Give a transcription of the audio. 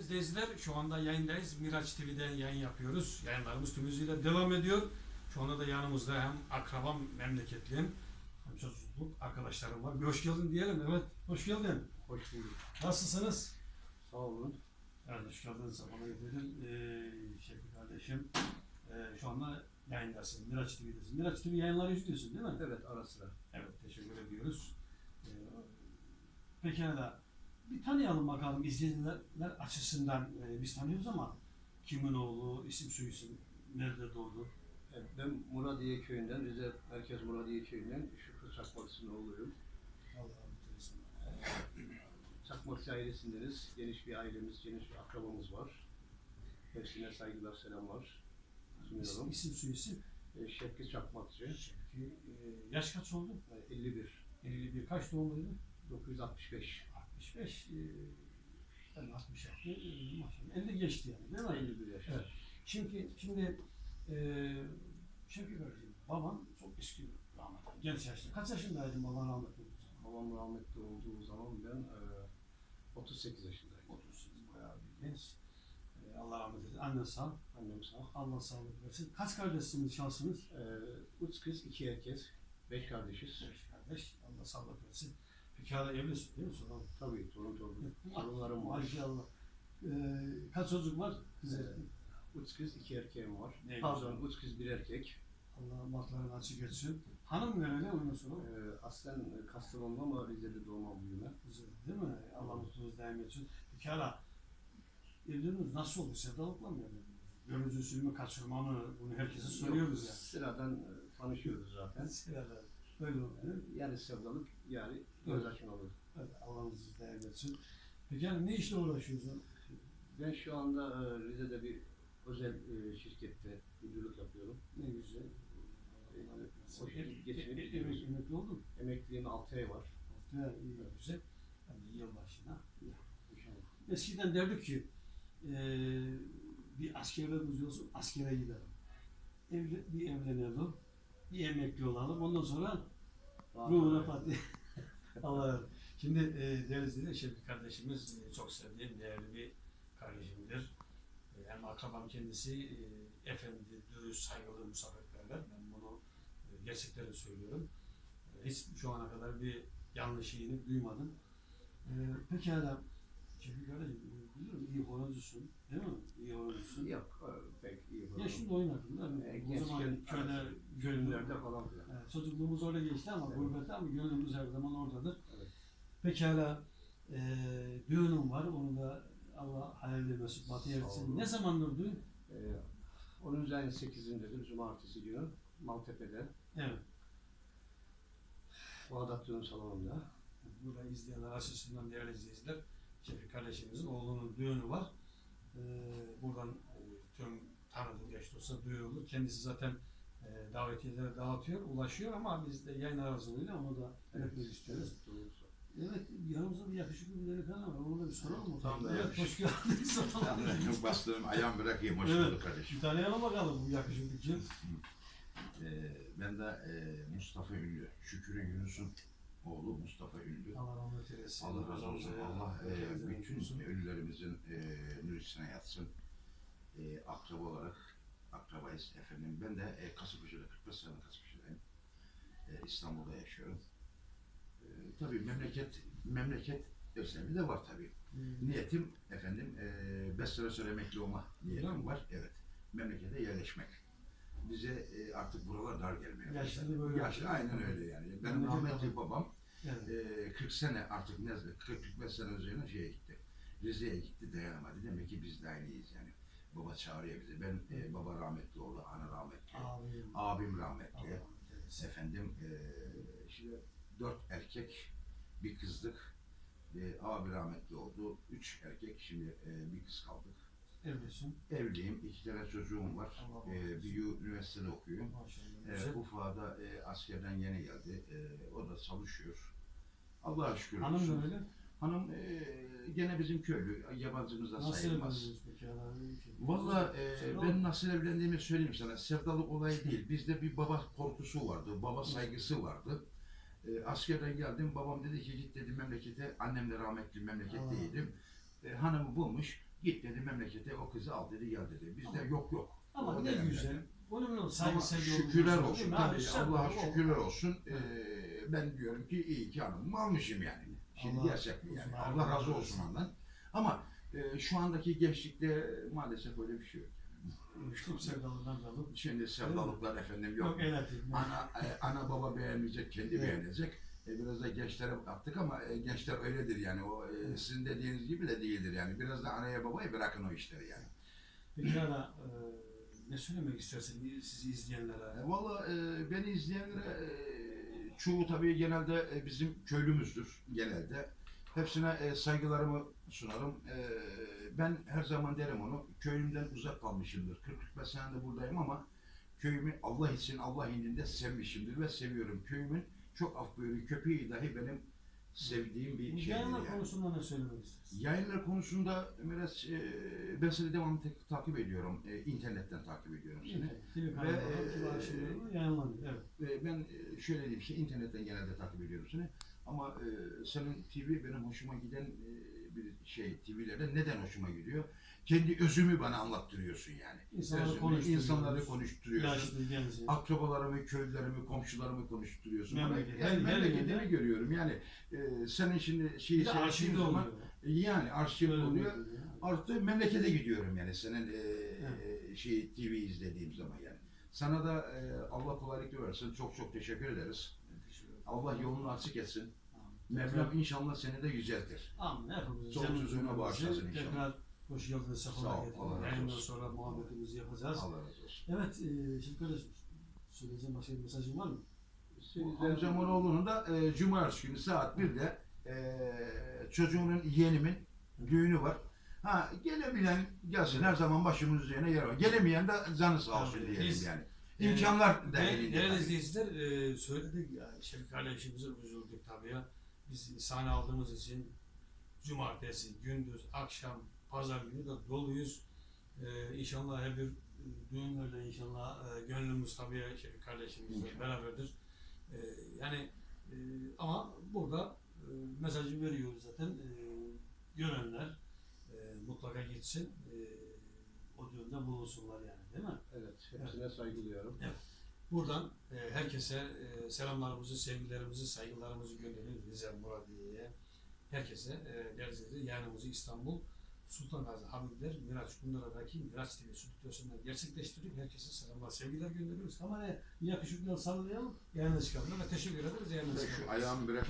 İzleyiciler şu anda yayındayız. Miraç TV'den yayın yapıyoruz. Yayınlarımız tüm hızıyla devam ediyor. Şu anda da yanımızda hem akrabam, memleketlim hem çocukluk arkadaşlarım var. Bir hoş geldin diyelim. Evet, hoş geldin. Hoş bulduk. Nasılsınız? Sağ olun. Evet, hoş geldiniz. Bana getirdin. Ee, Şevki kardeşim. Ee, şu anda yayındasın. Miraç TV'desin. Miraç TV yayınları izliyorsun değil mi? Evet ara sıra. Evet, teşekkür ediyoruz. Ee, pekala. Bir tanıyalım bakalım izleyiciler açısından. Ee, biz tanıyoruz ama kimin oğlu, isim soyisim, nerede doğdu? Evet, ben Muradiye köyünden, Rize Merkez Muradiye köyünden Şükrü Çakmakçı'nın oğluyum. Allah rahmet eylesin. Çakmakçı ailesindeniz. Geniş bir ailemiz, geniş bir akrabamız var. Hepsine saygılar, selamlar İsim, sunuyorum. isim soyisim. E, Şevki Çakmakçı, Şevki, e, yaş kaç oldu? e, 51, 51. Kaç doğumluydu? 965, 65. E, 60 yaptım. E, maşallah. 50 geçti yani değil mi? 51 yaş. Evet. Şimdi, şimdi e, Şevki kardeşim, baban çok eski rahmetli. Genç yaşta. Kaç yaşındaydın baban rahmetli olduğu zaman? Babam rahmetli olduğu zaman ben e, 38 yaşındayım. 38 bayağı bir genç. E, Allah rahmet eylesin. Anne sağ. Annem sağ. Allah sağlık versin. Kaç kardeşsiniz, şansınız? E, üç kız, iki erkek, beş kardeşiz. Beş kardeş. Allah sağlık versin. Peki hala evlisin değil mi Sultan? Tabii torun torun. Torunlarım var. Maşallah. E, kaç çocuk var? Kız erkek. Üç kız, iki erkeğim var. Ne Pardon, üç kız, bir erkek. Allah bahtlarını açık etsin. Hanım nerede ondan sonra? Ee, aslen Kastamonu'da ama Rize'de doğma büyüme. Güzel değil mi? Allah mutluluğunuz daim etsin. Peki hala evliliğiniz nasıl oldu? Sevdalıkla mı evlendiniz? Görücü usulü mü, kaçırma mı? Bunu herkese soruyoruz ya. Sıradan e, tanışıyoruz zaten. Sıralar. Böyle? Yani sevdalık, yani göz Evet. açmalı. Evet, Allah mutluluğunuz daim etsin. Peki yani ne işle uğraşıyorsun? Ben şu anda e, Rize'de bir özel e, şirkette müdürlük yapıyorum. Ne güzel. Etmesin. O Geçinip Geçinip gidiyoruz. emekli oldun. Emekliliğim 6 ay var. Haftaya iyi, güzel. Hadi yılbaşına. İnşallah. Eskiden derdik ki eee bir askerlerimiz olsun askere gidelim. Evli, bir evlenelim, bir emekli olalım. Ondan sonra ruhuna fatih. Allah Şimdi e, izleyiciler, Şevki kardeşimiz e, çok sevdiğim, değerli bir kardeşimdir. E, hem akrabam kendisi, e, efendi, dürüst, saygılı, misafirperver. Ben bunu e, gerçekleri söylüyorum. E, hiç şu ana kadar bir yanlış şeyini duymadım. E, pekala, Şevki kardeşim, biliyorum iyi horozcusun, değil mi? İyi horozcusun. Yok, e, pek iyi. Ya şimdi oynadın değil mi? E, o zaman köyde, gönüllerde falan filan. Evet, çocukluğumuz orada geçti ama Evet. gurbette ama gönlümüz her zaman oradadır. Evet. Pekala e, düğünüm var. Onu da Allah hayırlı mesut batı etsin. Ne zamandır düğün? E, 10. ayın 8'indedir, Cumartesi günü. Maltepe'de, Evet. Bağdat Düğün Salonu'nda. Burada izleyenler açısından değerli izleyiciler kardeşimizin oğlunun düğünü var. E, buradan e, tüm tanıdığı geç olsa duyurulur. Kendisi zaten e, davetiyeleri dağıtıyor, ulaşıyor ama biz de yayın aracılığıyla onu da iletmek istiyoruz. Doğrusu. Evet, yanımızda bir yakışıklı bir delikanlı var. Onu da bir soralım mı? Tamam da evet, yakışıklı. hoş geldiniz. Çok bastığım ayağım bırakayım. Hoş Evet. bulduk kardeşim. bir tanıyalım bakalım bu yakışıklı kim? Ee, ben de e, Mustafa Ünlü. Şükür'ün Yunus'un oğlu Mustafa Ünlü. Allah rahmet eylesin. Allah razı olsun. Allah e, bütün ölülerimizin e, nur içine yatsın. E, akraba olarak akrabayız efendim. Ben de e, Kasımpaşa'da 45 sene Kasımpaşa'dayım. E, İstanbul'da yaşıyorum. E, tabii memleket memleket özlemi de var tabii. Hmm. Niyetim efendim 5 sene sonra emekli olma niyetim var. Evet. Memlekete yerleşmek. Bize e, artık buralar dar gelmeye Yaşlı başladı. da böyle Yaşlı aynen öyle yani. Benim rahmetli babam. Evet. e, 40 sene artık ne 40-45 sene üzerine şeye gitti. Rize'ye gitti dayanamadı. Demek ki biz de aynıyız yani. Baba çağırıyor bizi. Ben e, baba rahmetli oldu, ana rahmetli. Abim. Abim Allah rahmetli. rahmet eylesin. Efendim e, işte dört erkek bir kızdık. E, abi rahmetli oldu. Üç erkek şimdi e, bir kız kaldık. Evlisin. Evliyim. iki tane çocuğum var. Allah E, olsun. büyüğü üniversitede okuyor. Maşallah. E, Güzel. Ufağı da e, askerden yeni geldi. E, o da çalışıyor. Allah'a şükür. Hanım olsun. da öyle. Hanım e, gene bizim köylü. Yabancımız da Nasıl sayılmaz. evlendiniz peki? Allah razı olsun. Valla e, Sen ben o- nasıl evlendiğimi söyleyeyim sana. Sevdalık olay değil. Bizde bir baba korkusu vardı. Baba saygısı vardı. E, askerden geldim. Babam dedi ki git dedi memlekete. Annem de rahmetli memleketteydim. E, hanımı bulmuş. Git dedi memlekete o kızı al dedi gel dedi. Bizde Ama- yok yok. Ama O ne güzel. Onun Ama saygı sevgi şükürler olsun. mi? Tabii Allah'a o- şükürler olsun. Evet. Ben diyorum ki iyi ki hanımımı almışım yani. Şimdi Allah gerçek mi yani? Allah razı olsun ondan. Ama e, şu andaki gençlikte maalesef öyle bir şey yok. Çok sevdalından kalıp. Şimdi sevdalıklar efendim yok. Yok atayım. Ana e, ana baba beğenmeyecek, kendi Evet. beğenecek. E, biraz da gençlere baktık ama e, gençler öyledir yani. O e, sizin dediğiniz gibi de değildir yani. Biraz da anaya babaya bırakın o işleri yani. Peki ara e, ne söylemek istersin sizi izleyenlere? E, Valla e, beni izleyenlere e, çoğu tabii genelde e, bizim köylümüzdür genelde. Hepsine e, saygılarımı sunarım. E, ben her zaman derim onu, köyümden uzak kalmışımdır. 40-45 senedir buradayım ama köyümü Allah için, Allah indinde sevmişimdir ve seviyorum. Köyümün çok af buyuruyor, köpeği dahi benim sevdiğim bir şeydir yayınlar yani. konusunda ne söylemek? Yayınlar konusunda biraz e, ben seni devamlı tek- takip ediyorum. E, internetten takip ediyorum seni. TV kanalları, e, TV arşivleri yayınlanıyor. Evet. E, ben e, şöyle diyeyim işte internetten genelde takip ediyorum seni. Ama e, senin TV benim hoşuma giden e, bir şey TV'lerde neden hoşuma gidiyor? Kendi özümü bana anlattırıyorsun yani. İnsanları Özümü, konuşturuyoruz. insanları konuşturuyorsun. Yaşlı, genç. Akrabalarımı, köylülerimi, komşularımı konuşturuyorsun. Bana, Memleket, yani her memleketimi yerde. görüyorum. Yani e, senin şimdi şeyi arşivde zaman oluyor. yani arşiv Öyle oluyor. oluyor. Artı memlekete gidiyorum yani senin e, e, şey TV izlediğim zaman yani. Sana da e, Allah kolaylık versin. Çok çok teşekkür ederiz. Allah yolunu açık etsin. Mevlam inşallah seni de yüceltir. Amin. Hepimiz canımız sözüne bağışlasın inşallah. Tekrar hoş geldiniz, Sağ sefalar ol, getirdin. Allah razı Yayından sonra muhabbetimizi yapacağız. Allah razı olsun. Evet, e, şimdi kardeşim, söyleyeceğim başka bir mesajın var mı? Bu Hamza Monoğlu'nun da e, Cumartesi günü saat 1'de e, çocuğunun yeğenimin düğünü var. Ha gelebilen gelsin her zaman başımız üzerine yer var. Gelemeyen de canı sağ olsun diyelim biz- yani. Yani İmkanlar da Değerli elinde. değerli izleyiciler e, söyledik ya Şefik kardeşimize üzüldük tabii ya. Biz sahne aldığımız için cumartesi, gündüz, akşam, pazar günü de doluyuz. E, inşallah her bir e, düğünlerde inşallah e, gönlümüz tabii Şefik kardeşimizle İnşallah. beraberdir. E, yani e, ama burada e, mesajı veriyoruz zaten. E, görenler e, mutlaka gitsin. E, o düğünde bulunsunlar yani değil mi? Evet, hepsine saygı duyuyorum. Buradan e, herkese e, selamlarımızı, sevgilerimizi, saygılarımızı gönderiyoruz Rize Muradiye'ye. Herkese e, izleyiciler, yayınımızı İstanbul Sultan Gazi Habibler Miraç Kundara'daki Miraç TV stüdyosundan gerçekleştiriyor. Herkese selamlar, sevgiler gönderiyoruz. Kameraya yakışıklı sallayalım, yayına çıkalım. Evet, teşekkür ederiz. Yayına Şu çıkalım. ayağımı biraz